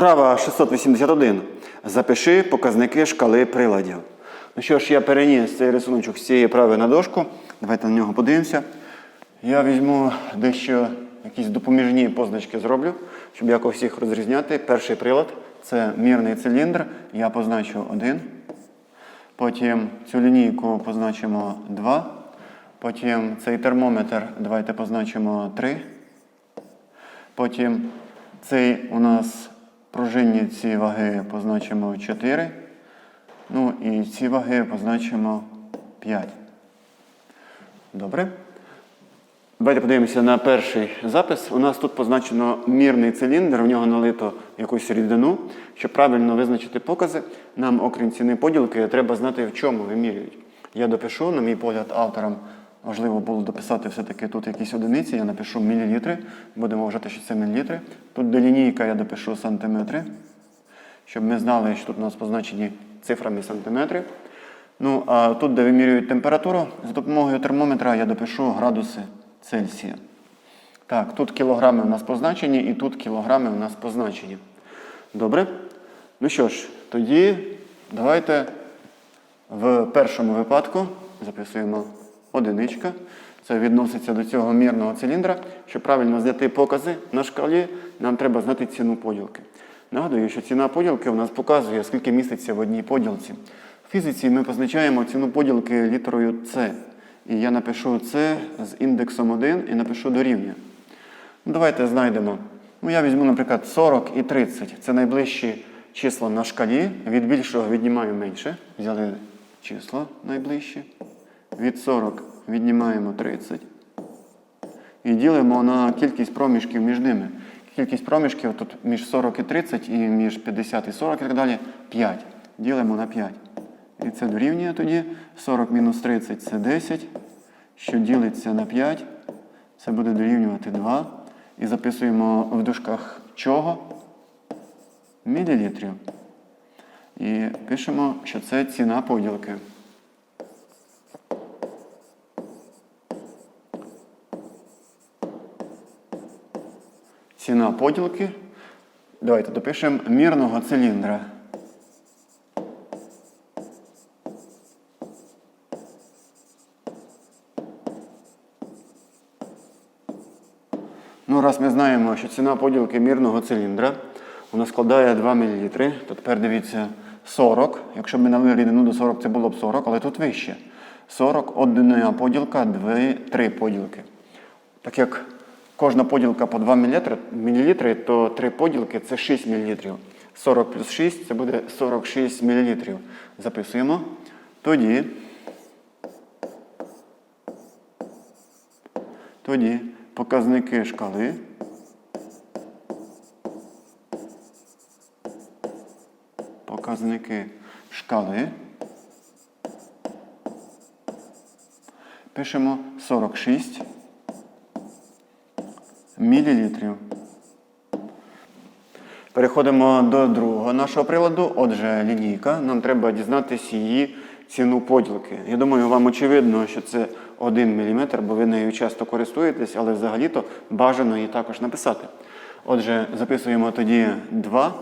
Вправа 681. Запиши показники шкали приладів. Ну що ж, я переніс цей рисуночок з цієї прави на дошку. Давайте на нього подивимося. Я візьму дещо якісь допоміжні позначки зроблю, щоб якось їх розрізняти. Перший прилад це мірний циліндр. Я позначу 1. Потім цю лінійку позначимо 2. Потім цей термометр давайте позначимо 3. Потім цей у нас пружинні ці ваги позначимо 4. Ну і ці ваги позначимо 5. Добре. Давайте подивимося на перший запис. У нас тут позначено мірний циліндр, в нього налито якусь рідину. Щоб правильно визначити покази, нам, окрім ціни поділки, треба знати, в чому вимірюють. Я допишу, на мій погляд, авторам важливо було дописати все-таки тут якісь одиниці. Я напишу мілілітри, будемо вважати, що це мілілітри. Тут де лінійка я допишу сантиметри, щоб ми знали, що тут у нас позначені цифрами сантиметри. Ну, а тут, де вимірюють температуру, за допомогою термометра я допишу градуси Цельсія. Так, тут кілограми у нас позначені і тут кілограми у нас позначені. Добре? Ну що ж, тоді давайте в першому випадку записуємо одиничка. Це відноситься до цього мірного циліндра. Щоб правильно знайти покази на шкалі, нам треба знати ціну поділки. Нагадую, що ціна поділки у нас показує, скільки міститься в одній поділці. В фізиці ми позначаємо ціну поділки літерою С. І я напишу С з індексом 1 і напишу дорівнює. Ну, давайте знайдемо. Ну, я візьму, наприклад, 40 і 30. Це найближчі числа на шкалі. Від більшого віднімаю менше. Взяли числа найближчі. Від 40 віднімаємо 30. І ділимо на кількість проміжків між ними. Кількість проміжків тут між 40 і 30 і між 50 і 40 і так далі 5. Ділимо на 5. І це дорівнює тоді. 40 мінус 30 це 10. Що ділиться на 5. Це буде дорівнювати 2. І записуємо в дужках чого? Мілілітрів. І пишемо, що це ціна поділки. Ціна поділки. Давайте допишемо мірного циліндра. Ну, раз ми знаємо, що ціна поділки мірного циліндра нас складає 2 мл, то тепер дивіться 40. Якщо б ми налили рідину до 40, це було б 40, але тут вище. 40 одна поділка, 2, 3 поділки. Так як кожна поділка по 2 мл, то 3 поділки це 6 мл. 40 плюс 6 це буде 46 мл. Записуємо. Тоді. Тоді показники шкали. Показники шкали. Пишемо 46 мілілітрів. Переходимо до другого нашого приладу. Отже, лінійка. Нам треба дізнатися її ціну поділки. Я думаю, вам очевидно, що це 1 мм, бо ви нею часто користуєтесь, але взагалі-то бажано її також написати. Отже, записуємо тоді 2.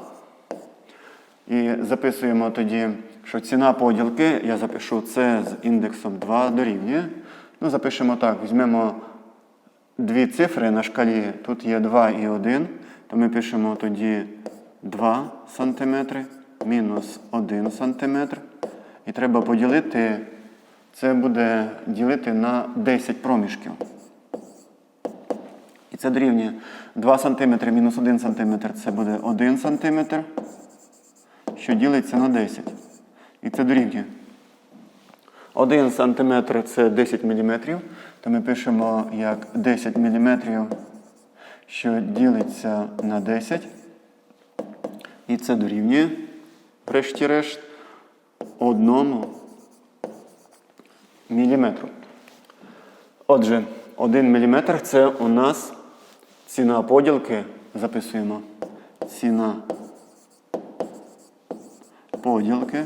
І записуємо тоді, що ціна поділки, я запишу це з індексом 2 дорівнює. Ну, запишемо так, візьмемо дві цифри на шкалі. Тут є 2 і 1, то ми пишемо тоді 2 см мінус 1 см. І треба поділити, це буде ділити на 10 проміжків. І це дорівнює 2 см мінус 1 см це буде 1 см, що ділиться на 10. І це дорівнює. 1 см це 10 мм, то ми пишемо як 10 мм, що ділиться на 10. І це дорівнює, врешті-решт, 1 міліметру. Отже, 1 мм це у нас ціна поділки. Записуємо ціна поділки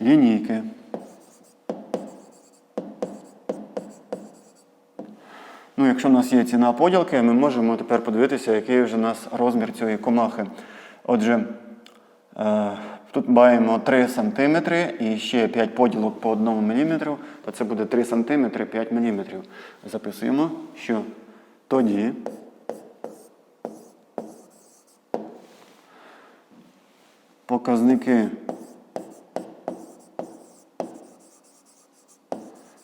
лінійки. Ну якщо в нас є ціна поділки, ми можемо тепер подивитися, який вже у нас розмір цієї комахи. Отже, е, тут маємо 3 см і ще 5 поділок по 1 мм, то це буде 3 см 5 мм. Записуємо, що тоді показники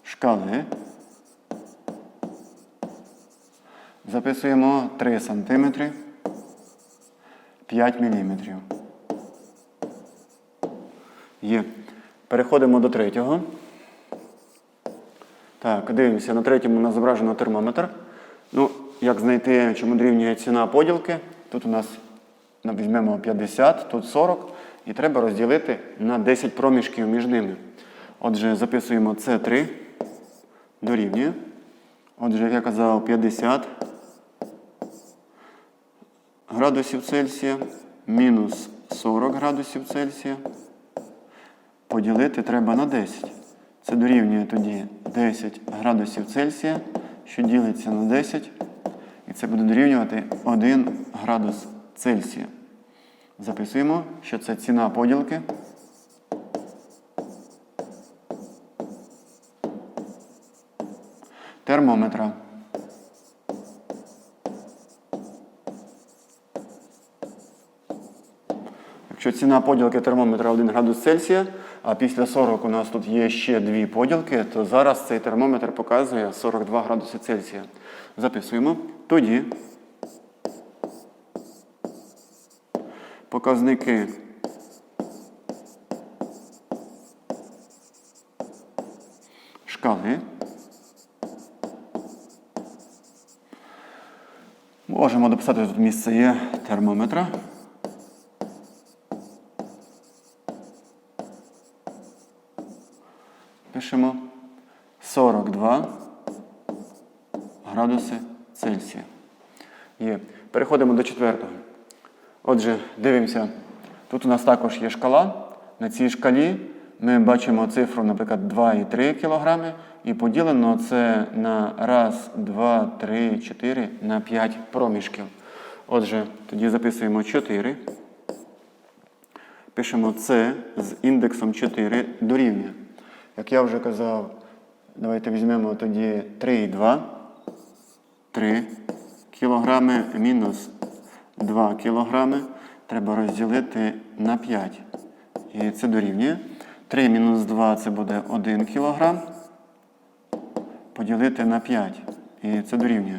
шкали записуємо 3 см 5 мм. Є. Переходимо до третього. Так, дивимося, на третьому у нас зображено термометр. Ну, як знайти, чому дорівнює ціна поділки? Тут у нас ну, візьмемо 50, тут 40, і треба розділити на 10 проміжків між ними. Отже, записуємо С3 дорівнює. Отже, як я казав, 50 градусів Цельсія мінус 40 градусів Цельсія. Поділити треба на 10. Це дорівнює тоді 10 градусів Цельсія, що ділиться на 10. І це буде дорівнювати 1 градус Цельсія. Записуємо, що це ціна поділки. Термометра. Якщо ціна поділки термометра 1 градус Цельсія, а після 40 у нас тут є ще дві поділки, то зараз цей термометр показує 42 градуси Цельсія. Записуємо. Тоді показники шкали можемо дописати тут місце є термометра. Пишемо 42 градуси Цельсія. Є. Переходимо до четвертого. Отже, дивимося. Тут у нас також є шкала. На цій шкалі ми бачимо цифру, наприклад, 2,3 кг. І поділено це на 1, 2, 3, 4 на 5 проміжків. Отже, тоді записуємо 4. Пишемо С з індексом 4 дорівнює. Як я вже казав, давайте візьмемо тоді 3,2. 3 кілограми мінус 2 кілограми треба розділити на 5. І це дорівнює. 3 мінус 2 це буде 1 кілограм. Поділити на 5. І це дорівнює.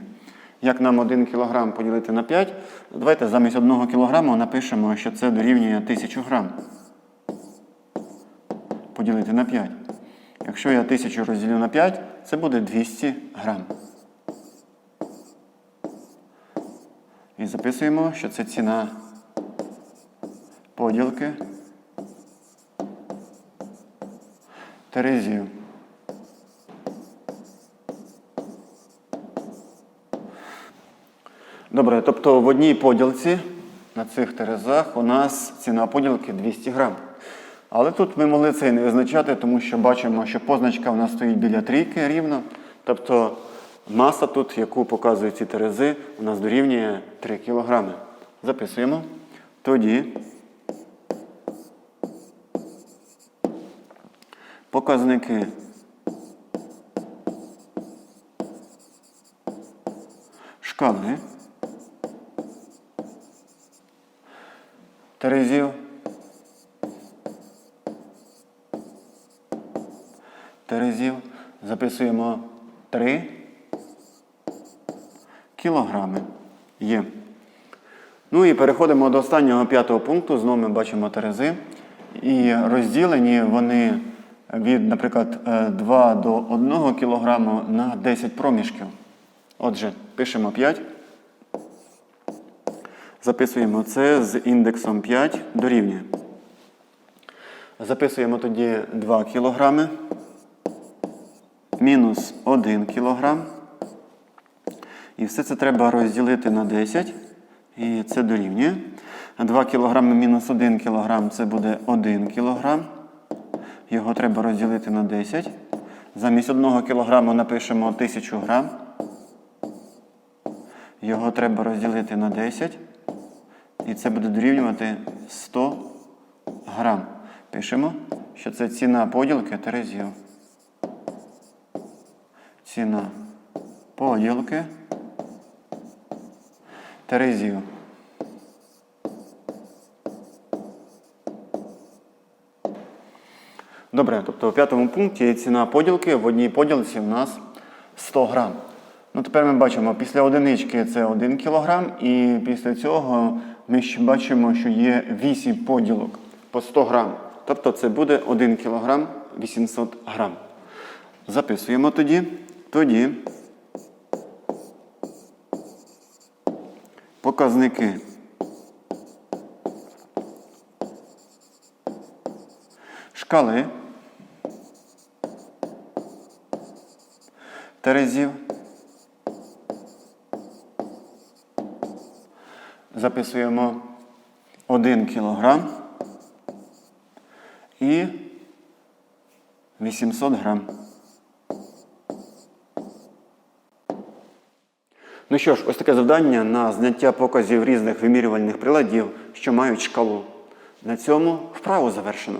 Як нам 1 кілограм поділити на 5? Давайте замість 1 кілограму напишемо, що це дорівнює 1000 грам. Поділити на 5. Якщо я 1000 розділю на 5, це буде 200 грам. І записуємо, що це ціна поділки терезів. Добре, тобто в одній поділці на цих терезах у нас ціна поділки 200 грам. Але тут ми могли це і не визначати, тому що бачимо, що позначка у нас стоїть біля трійки рівно. Тобто маса тут, яку показують ці терези, у нас дорівнює 3 кг. Записуємо. Тоді показники. Шкали. Терезів. Терезів. Записуємо 3 кілограми. Є. Ну і переходимо до останнього п'ятого пункту. Знову ми бачимо терези. І розділені вони від, наприклад, 2 до 1 кг на 10 проміжків. Отже, пишемо 5. Записуємо це з індексом 5 дорівнює. Записуємо тоді 2 кг мінус 1 кг. І все це треба розділити на 10. І це дорівнює. 2 кг мінус 1 кг це буде 1 кг. Його треба розділити на 10. Замість 1 кг напишемо 1000 грам. Його треба розділити на 10. І це буде дорівнювати 100 грам. Пишемо, що це ціна поділки терезів. Ціна поділки терезів. Добре, тобто у п'ятому пункті ціна поділки в одній поділці в нас 100 грам. Ну, тепер ми бачимо, після одинички це 1 кг, і після цього ми ще бачимо, що є 8 поділок по 100 грам. Тобто це буде 1 кг 800 грам. Записуємо тоді. Тоді показники шкали терезів. Записуємо 1 кілограм і 800 грам. Ну що ж, ось таке завдання на зняття показів різних вимірювальних приладів, що мають шкалу. На цьому вправу завершено.